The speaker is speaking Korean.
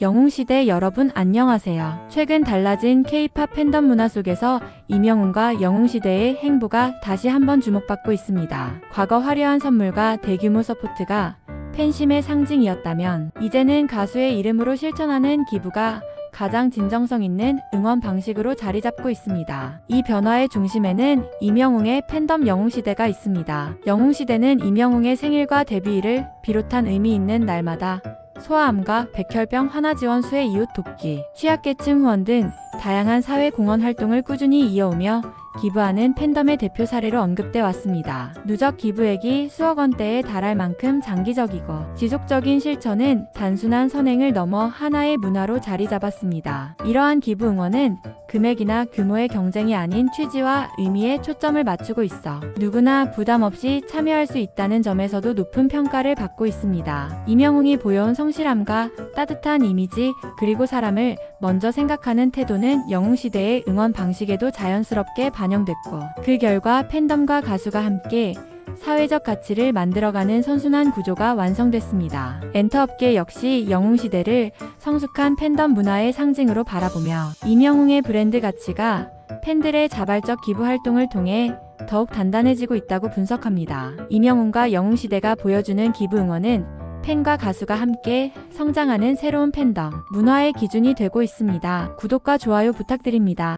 영웅시대 여러분 안녕하세요. 최근 달라진 K-팝 팬덤 문화 속에서 이명웅과 영웅시대의 행보가 다시 한번 주목받고 있습니다. 과거 화려한 선물과 대규모 서포트가 팬심의 상징이었다면 이제는 가수의 이름으로 실천하는 기부가 가장 진정성 있는 응원 방식으로 자리 잡고 있습니다. 이 변화의 중심에는 이명웅의 팬덤 영웅시대가 있습니다. 영웅시대는 이명웅의 생일과 데뷔일을 비롯한 의미 있는 날마다 소아암과 백혈병 하나 지원 수의 이웃 돕기, 취약계층 후원 등 다양한 사회 공헌 활동을 꾸준히 이어오며 기부하는 팬덤의 대표 사례로 언급돼 왔습니다. 누적 기부액이 수억 원대에 달할 만큼 장기적이고 지속적인 실천은 단순한 선행을 넘어 하나의 문화로 자리 잡았습니다. 이러한 기부 응원은 금액이나 규모의 경쟁이 아닌 취지와 의미에 초점을 맞추고 있어 누구나 부담 없이 참여할 수 있다는 점에서도 높은 평가를 받고 있습니다. 이명웅이 보여온 성실함과 따뜻한 이미지 그리고 사람을 먼저 생각하는 태도는 영웅시대의 응원 방식에도 자연스럽게 반영됐고 그 결과 팬덤과 가수가 함께 사회적 가치를 만들어가는 선순환 구조가 완성됐습니다. 엔터업계 역시 영웅시대를 성숙한 팬덤 문화의 상징으로 바라보며 이명웅의 브랜드 가치가 팬들의 자발적 기부 활동을 통해 더욱 단단해지고 있다고 분석합니다. 이명웅과 영웅시대가 보여주는 기부 응원은 팬과 가수가 함께 성장하는 새로운 팬덤, 문화의 기준이 되고 있습니다. 구독과 좋아요 부탁드립니다.